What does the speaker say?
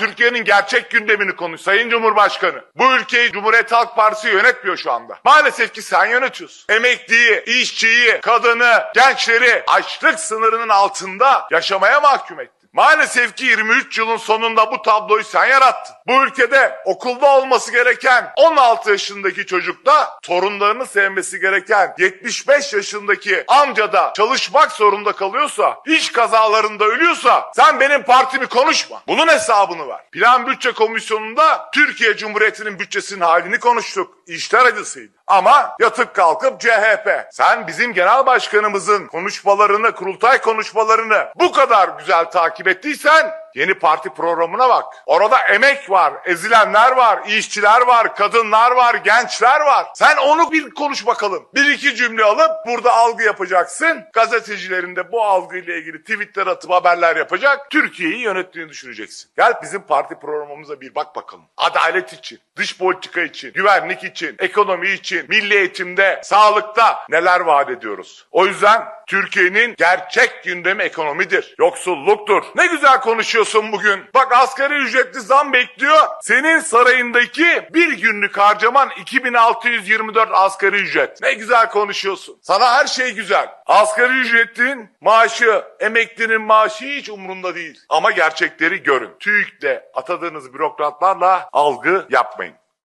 Türkiye'nin gerçek gündemini konuş Sayın Cumhurbaşkanı. Bu ülkeyi Cumhuriyet Halk Partisi yönetmiyor şu anda. Maalesef ki sen yönetiyorsun. Emekliyi, işçiyi, kadını, gençleri açlık sınırının altında yaşamaya mahkum ettin. Maalesef ki 23 yılın sonunda bu tabloyu sen yarattın. Bu ülkede okulda olması gereken 16 yaşındaki çocukta torunlarını sevmesi gereken 75 yaşındaki amca da çalışmak zorunda kalıyorsa, iş kazalarında ölüyorsa sen benim partimi konuşma. Bunun hesabını ver. Plan Bütçe Komisyonu'nda Türkiye Cumhuriyeti'nin bütçesinin halini konuştuk. İşler acısıydı. Ama yatıp kalkıp CHP. Sen bizim genel başkanımızın konuşmalarını, kurultay konuşmalarını bu kadar güzel takip ettiysen yeni parti programına bak. Orada emek var, ezilenler var, işçiler var, kadınlar var, gençler var. Sen onu bir konuş bakalım. Bir iki cümle alıp burada algı yapacaksın. Gazetecilerin de bu algıyla ilgili tweetler atıp haberler yapacak. Türkiye'yi yönettiğini düşüneceksin. Gel bizim parti programımıza bir bak bakalım. Adalet için, dış politika için, güvenlik için, ekonomi için, milli eğitimde, sağlıkta neler vaat ediyoruz. O yüzden Türkiye'nin gerçek gündemi ekonomidir. Yoksulluktur. Ne güzel konuşuyorsun bugün. Bak asgari ücretli zam bekliyor. Senin sarayındaki bir günlük harcaman 2624 asgari ücret. Ne güzel konuşuyorsun. Sana her şey güzel. Asgari ücretin maaşı, emeklinin maaşı hiç umurunda değil. Ama gerçekleri görün. TÜİK'te atadığınız bürokratlarla algı yapmayın.